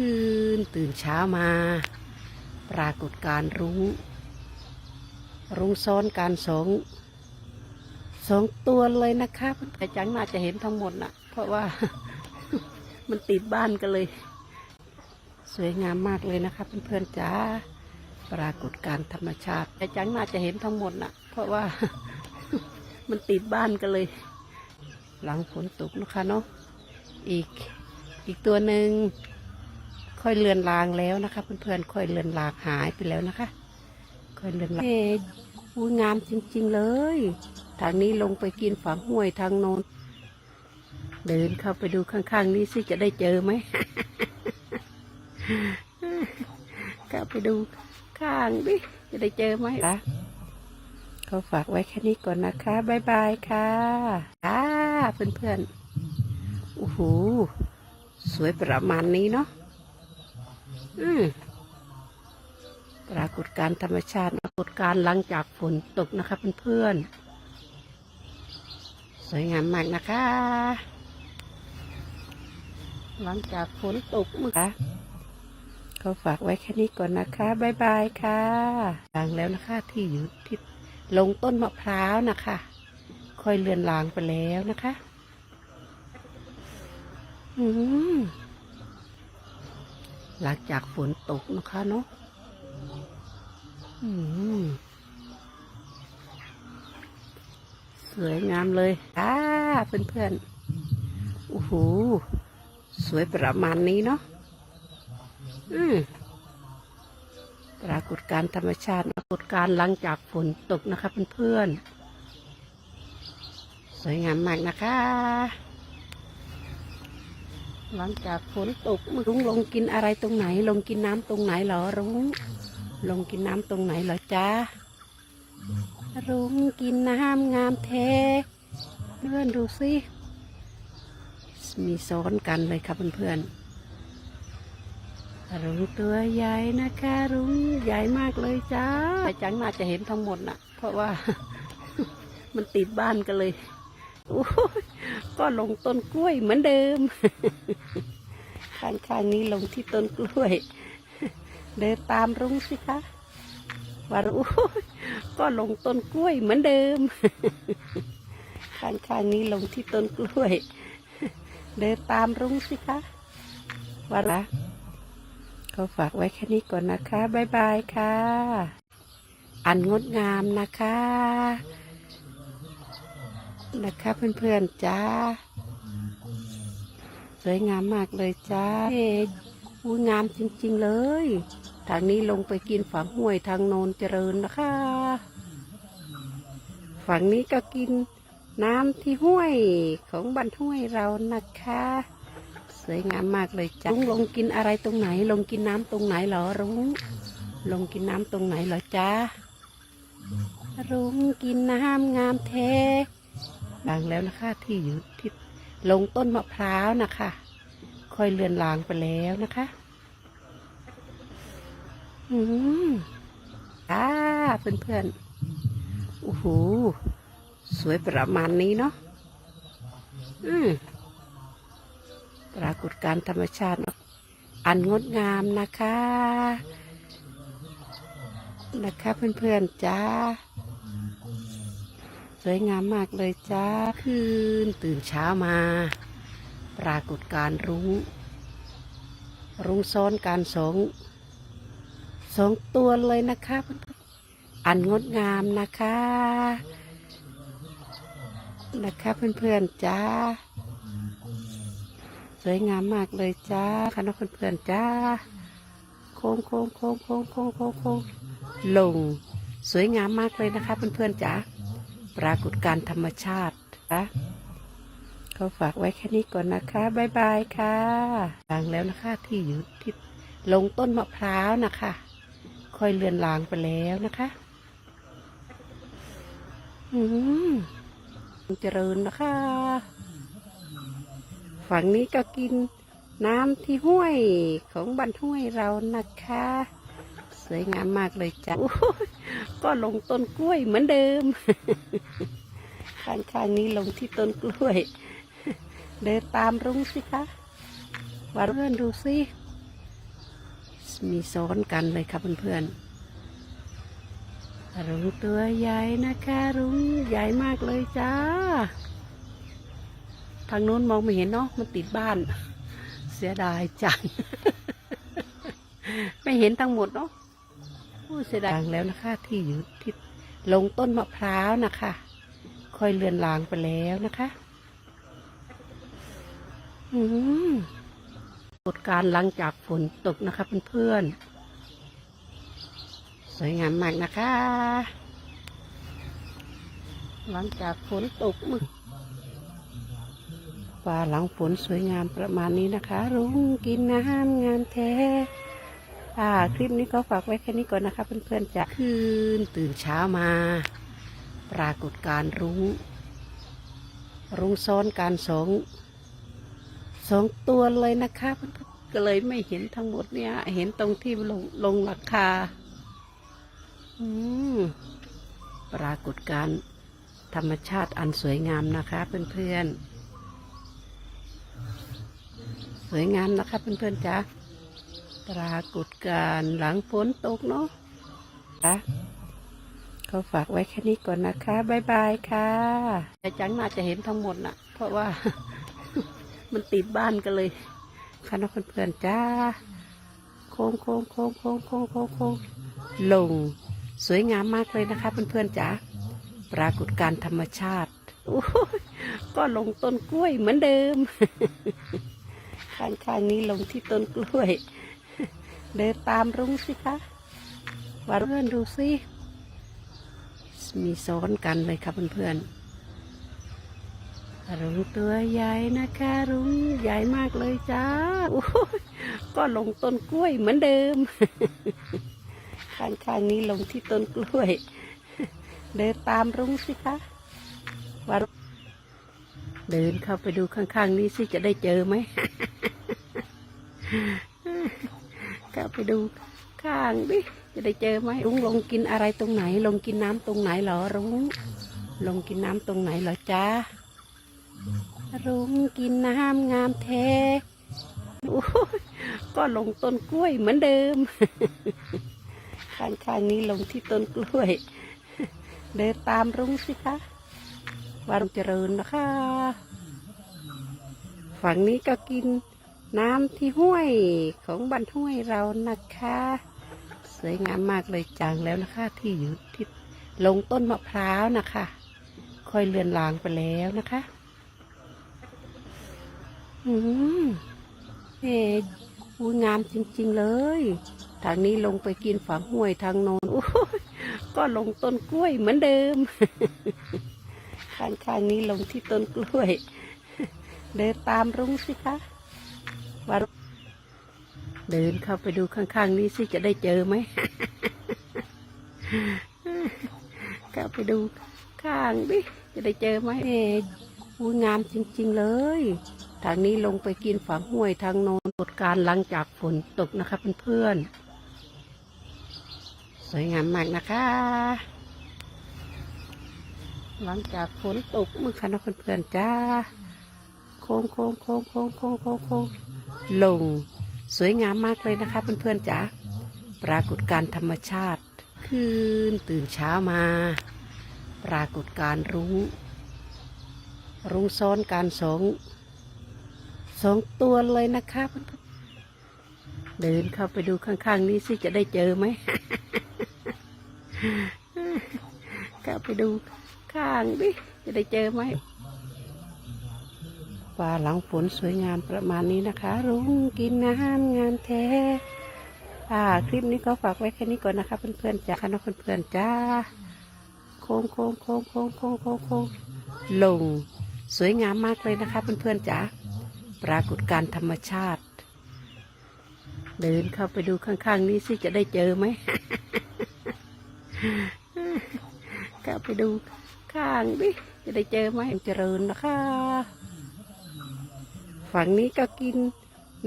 คืนตื่นเช้ามา ปรากฏการรุ้ง รุ้งซ้อนการสองสองตัวเลยนะคะแต่จังน่าจะเห็นทั้งหมดนะเพราะว่า มันติดบ้านกันเลย สวยงามมากเลยนะคะ เพื่อนๆจ้าปรากฏการธรรมชาติแต่จังน่าจะเห็นทั้งหมดน่ะ เพราะว่า มันติดบ้านกันเลย หลังฝนตกนะคะเนาะอีกอีกตัวหนึ่ง ค่อยเลือนลางแล้วนะคะ เพื่อนๆค่อยเลือนลางหายไปแล้วนะคะ ค่อยเลือนลางอุ้ยงามจริง ๆเลย ทางนี้ลงไปกินฝังห้วยทางโน้นเดินเข้าไปดูข้างๆ นี้สิจะได้เจอไหมเข้าไปดูข้างดิจะได้เจอไหมล่ะเขาฝากไว้แค่นี้ก่อนนะคะบ๊ายบายค่ะอ่าเพื่อนๆโอ้โหสวยประมาณนี้เนาะ ปรากฏการธรรมชาติปรากฏการหลังจากฝนตกนะคะเพื่อนๆสวยงามมากนะคะ หลังจากฝนตกมื่อเขาฝากไว้แค่นี้ก่อนนะคะบ๊ายบายค่ะลางแล้วนะคะ ที่อยู่ที่ลงต้นมะพร้าวนะคะ ค่อยเลือนลางไปแล้วนะคะ อืม หลังจากฝนตกนะคะเนาะสวยงามเลยอ่าเพื่อนๆโอ้โหสวยประมาณนี้เนาะอืมปรากฏการธรรมชาติปรากฏการหลังจากฝนตกนะคะเพื่อนๆสวยงามมากนะคะ หลังจากฝนตกรุ้งลงกินอะไรตรงไหน ลงกินน้ำตรงไหนเหรอรุ้ง ลงกินน้ำตรงไหนเหรอจ๊ะรุ้งกินน้ำงามแท้เพื่อนดูสิมีซ้อนกันเลยครับเพื่อนๆรุ้งตัวใหญ่นะคะรุ้งใหญ่มากเลยจ้าแต่จังน่าจะเห็นทั้งหมดนะเพราะว่า มันติดบ้านกันเลยโอ้ย ก็ลงต้นกล้วยเหมือนเดิม ข้างๆนี้ลงที่ต้นกล้วย เดินตามรุ้งสิคะว่ารุ้ก็ลงต้นกล้วยเหมือนเดิม ข้างๆนี้ลงที่ต้นกล้วย เดินตามรุ้งสิคะว่าละเขาฝากไว้แค่นี้ก่อนนะคะ บ๊ายบายค่ะ อันงดงามนะคะ นะคะเพื่อนๆจ้า สวยงามมากเลยจ้าเฮ้อุ้ยงามจริงๆเลย ทางนี้ลงไปกินฝั่งห้วยทางโนนเจริญนะคะ ฝั่งนี้ก็กินน้ำที่ห้วยของบ้านห้วยเรานะคะ สวยงามมากเลยจ้าลุงลงกินอะไรตรงไหน ลงกินน้ำตรงไหนหรอรุ้งลงกินน้ำตรงไหนหรอจ้ารุ้งกินน้ำงามแท้ บางแล้วนะคะ ที่อยู่ที่ลงต้นมะพร้าวนะคะ ค่อยเลือนลางไปแล้วนะคะ อืมอ่าเพื่อนๆโอ้โหสวยประมาณนี้เนาะอืมปรากฏการธรรมชาติอันงดงามนะคะ นะคะเพื่อนๆจ้า สวยงามมากเลยจ้าคืนตื่นเช้ามา ปรากฏการรุ้ง รุ้งซ้อนการสองสองตัวเลยนะคะอันงดงามนะคะ นะคะเพื่อนๆจ้าสวยงามมากเลยจ้าค่ะน้องเพื่อนๆจ้าโค้งโค้งโค้งโค้งโค้งโค้งโค้งลง สวยงามมากเลยนะคะเพื่อนๆจ้า ปรากฏการธรรมชาตินะเขาฝากไว้แค่นี้ก่อนนะคะบ๊ายบายค่ะลางแล้วนะคะ ที่อยู่ที่ลงต้นมะพร้าวนะคะ ค่อยเลือนลางไปแล้วนะคะ อืมเจริญนะคะ ฝั่งนี้ก็กินน้ำที่ห้วยของบ้านห้วยเรานะคะ สวยงามมากเลยจ้ะก็ลงต้นกล้วยเหมือนเดิมข้างๆนี้ลงที่ต้นกล้วย เดินตามรุ้งสิคะว่าเพื่อนดูสิมีซ้อนกันเลยครับเพื่อนๆรุ้งตัวใหญ่นะคะรุ้งใหญ่มากเลยจ้า ทางโน้นมองไม่เห็นเนาะมันติดบ้าน เสียดายจังไม่เห็นทั้งหมดเนาะ โอ้เสียดายแล้วนะคะ ที่อยู่ที่ลงต้นมะพร้าวนะคะ ค่อยเลือนลางไปแล้วนะคะอืมกฏการหลังจากฝนตกนะคะเพื่อนๆสวยงามมากนะคะ หลังจากฝนตกมึกฟ้าหลังฝนสวยงามประมาณนี้นะคะ รุ้งกินน้ำงามแท้ อ่าคลิปนี้ก็ฝากไว้แค่นี้ก่อนนะคะ เพื่อนๆจะคืนตื่นเช้ามา ปรากฏการรุ้ง รุ้งซ้อนการสองสองตัวเลยนะคะเพื่อนๆก็เลยไม่เห็นทั้งหมดเนี่ย เห็นตรงที่ลงลงราคา อืมปรากฏการธรรมชาติอันสวยงามนะคะ เพื่อนๆ สวยงามนะคะ เพื่อนๆจ้ะ ปรากฏการหลังฝนตกเนาะจ้ะก็ฝากไว้แค่นี้ก่อนนะคะบายบายค่ะแต่จังน่าจะเห็นทั้งหมดน่ะ เพราะว่า มันติดบ้านกันเลยค่ะน้องเพื่อนๆจ้า โค้งโค้งโค้งโค้งโค้งโค้งโค้งลง สวยงามมากเลยนะคะ เพื่อนๆจ๋าปรากฏการธรรมชาติก็ลงต้นกล้วยเหมือนเดิม ข้างๆนี้ลงที่ต้นกล้วย เดินตามรุ้งสิคะว่าเพื่อนดูสิมีซ้อนกันเลยครับเพื่อนๆรุ้งตัวใหญ่นะคะรุ้งใหญ่มากเลยจ้าโอ้ยก็ลงต้นกล้วยเหมือนเดิม ข้างๆนี้ลงที่ต้นกล้วย เดินตามรุ้งสิคะว่าเดินเข้าไปดูข้างๆนี้สิจะได้เจอไหม เข้าไปดูข้างดิจะได้เจอไหมรุ้งลงกินอะไรตรงไหน ลงกินน้ำตรงไหนเหรอรุ้งลงกินน้ำตรงไหนเหรอจ้ารุ้งกินน้ำงามแท้ก็ลงต้นกล้วยเหมือนเดิม ข้างๆนี้ลงที่ต้นกล้วย เดินตามรุ้งสิคะวารุงเจริญนะคะ ฝั่งนี้ก็กิน น้ำที่ห้วยของบ้านห้วยเรานะคะ สวยงามมากเลยจังแล้วนะคะ ที่อยู่ที่ลงต้นมะพร้าวนะคะ ค่อยเลือนลางไปแล้วนะคะอืมเอ๊ะอุ้ยงามจริง ๆ เลย ทางนี้ลงไปกินฝังห้วยทางโน้นก็ลงต้นกล้วยเหมือนเดิม ข้างๆนี้ลงที่ต้นกล้วย เดินตามรุ้งสิคะ ว่าเดินเข้าไปดูข้างๆ นี้สิจะได้เจอไหมเข้าไปดูข้างดิจะได้เจอไหมเอ๊ะอุ้ยงามจริงๆเลย ทางนี้ลงไปกินฝังห้วยทางโน้นปรากฏการหลังจากฝนตกนะคะเพื่อนๆ สวยงามมากนะคะ หลังจากฝนตกเมื่อค่ะน้องเพื่อนๆจ้า โค้งโค้งโค้งโค้งโค้งโค้งโค้ง ลง สวยงามมากเลยนะคะเพื่อนๆจ้าปรากฏการธรรมชาติ คืนตื่นเช้ามา ปรากฏการรุ้งรุ้งซ้อนการสองสองตัวเลยนะคะเพื่อนๆเดินเข้าไปดูข้างๆ นี้สิจะได้เจอไหมเข้าไปดูข้างดิจะได้เจอไหม ฟ้าหลังฝนสวยงามประมาณนี้นะคะ รุ้งกินน้ำงามแท้ อ่า คลิปนี้ก็ฝากไว้แค่นี้ก่อนนะคะเพื่อนๆจ้าค่ะน้องเพื่อนๆจ้า โค้งโค้งโค้งโค้งโค้งโค้งโค้งลง สวยงามมากเลยนะคะเพื่อนๆจ้าปรากฏการธรรมชาติ เดินเข้าไปดูข้างๆ นี้สิจะได้เจอไหมเข้าไปดูข้างดิจะได้เจอไหมเจริญนะคะ ฝั่งนี้ก็กิน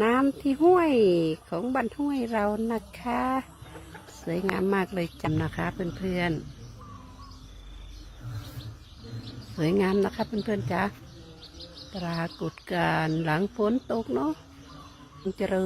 น้ำที่ห้วยของบ้านห้วยเรานะคะ สวยงามมากเลยจำนะคะเพื่อนๆ สวยงามนะคะเพื่อนๆจ้าปรากฏการหลังฝนตกเนาะเจริญ